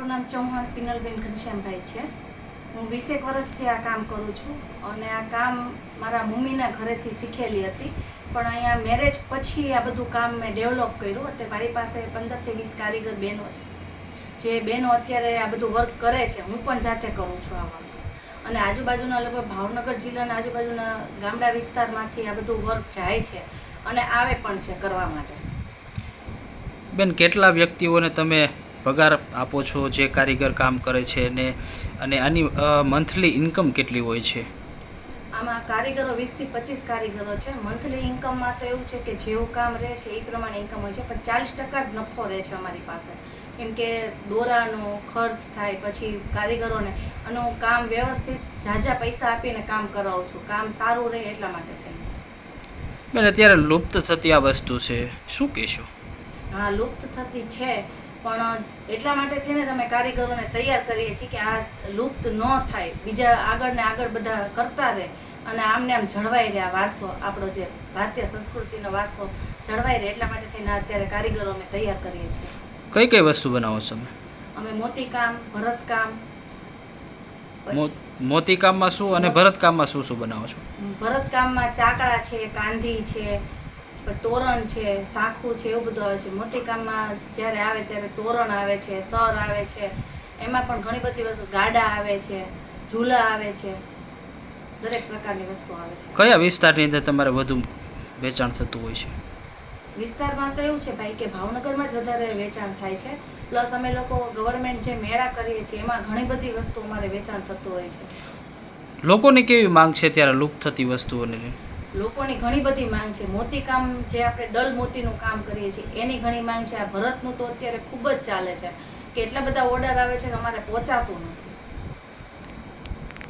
મારું નામ ચૌહાણ પિનલબેન ઘનશ્યામભાઈ છે. હું વીસેક વર્ષથી આ કામ કરું છું અને આ કામ મારા મમ્મીના ઘરેથી શીખેલી હતી. પણ અહીંયા મેરેજ પછી આ બધું કામ મેં ડેવલપ કર્યું. અત્યારે મારી પાસે પંદરથી વીસ કારીગર બહેનો છે. જે બહેનો અત્યારે આ બધું વર્ક કરે છે. હું પણ જાતે કરું છું આ વર્ક અને આજુબાજુના લગભગ ભાવનગર જિલ્લાના આજુબાજુના ગામડા વિસ્તારમાંથી આ બધું વર્ક જાય છે અને આવે પણ છે કરવા માટે. બેન, કેટલા વ્યક્તિઓને તમે પગાર આપો છો જે કારીગર કામ કરે છે ને અને આની મંથલી ઇન્કમ કેટલી હોય છે? આમાં કારીગરો વીસથી પચીસ કારીગરો છે. મંથલી ઇન્કમમાં તો એવું છે કે જેવું કામ રહે છે એ પ્રમાણે ઇન્કમ હોય છે. પણ ચાલીસ ટકા જ નફો રહે છે અમારી પાસે. કેમ કે દોરાનો ખર્ચ થાય પછી કારીગરોને. અને હું કામ વ્યવસ્થિત ઝાઝા પૈસા આપીને કામ કરાવું છું. કામ સારું રહે એટલા માટે થઈને. બેન અત્યારે લુપ્ત થતી આ વસ્તુ છે. શું કહેશો? હા લુપ્ત થતી છે. પણ એટલા માટે થઈને જ અમે કારીગરોને તૈયાર કરીએ છીએ કે આ લુપ્ત ન થાય. બીજા આગળ ને આગળ બધા કરતા રહે અને આમને આમ જળવાઈ રહે આ વારસો આપણો જે ભારતીય સંસ્કૃતિનો વારસો જળવાઈ રહે એટલા માટે થઈને અત્યારે કારીગરો અમે તૈયાર કરીએ છીએ. કઈ કઈ વસ્તુ બનાવો છો તમે? અમે મોતીકામ ભરતકામ મોતીકામમાં શું અને ભરતકામમાં શું શું બનાવો છો? ભરતકામમાં ચાકડા છે કાંધી છે તોરણ છે સાખું છે એવું બધું આવે છે. મોતીકામમાં જ્યારે આવે ત્યારે તોરણ આવે છે સર આવે છે. એમાં પણ ઘણી બધી વસ્તુ ગાડા આવે છે ઝૂલા આવે છે. દરેક પ્રકારની વસ્તુ આવે છે. કયા વિસ્તારની અંદર તમારે વધુ વેચાણ થતું હોય છે? વિસ્તારમાં તો એવું છે ભાઈ કે ભાવનગરમાં જ વધારે વેચાણ થાય છે. પ્લસ અમે લોકો ગવર્મેન્ટ જે મેળા કરીએ છીએ એમાં ઘણી બધી વસ્તુ અમારે વેચાણ થતું હોય છે. લોકોની કેવી માંગ છે ત્યારે લુપ્ત થતી વસ્તુઓને? લોકોની ઘણી બધી માંગ છે. મોતીકામ જે આપણે ડલ મોતીનું કામ કરીએ છીએ, એની ઘણી માંગ છે. આ ભરતનું તો અત્યારે ખૂબ જ ચાલે છે. કે એટલા બધા ઓર્ડર આવે છે કે અમારે પહોંચાતું નથી.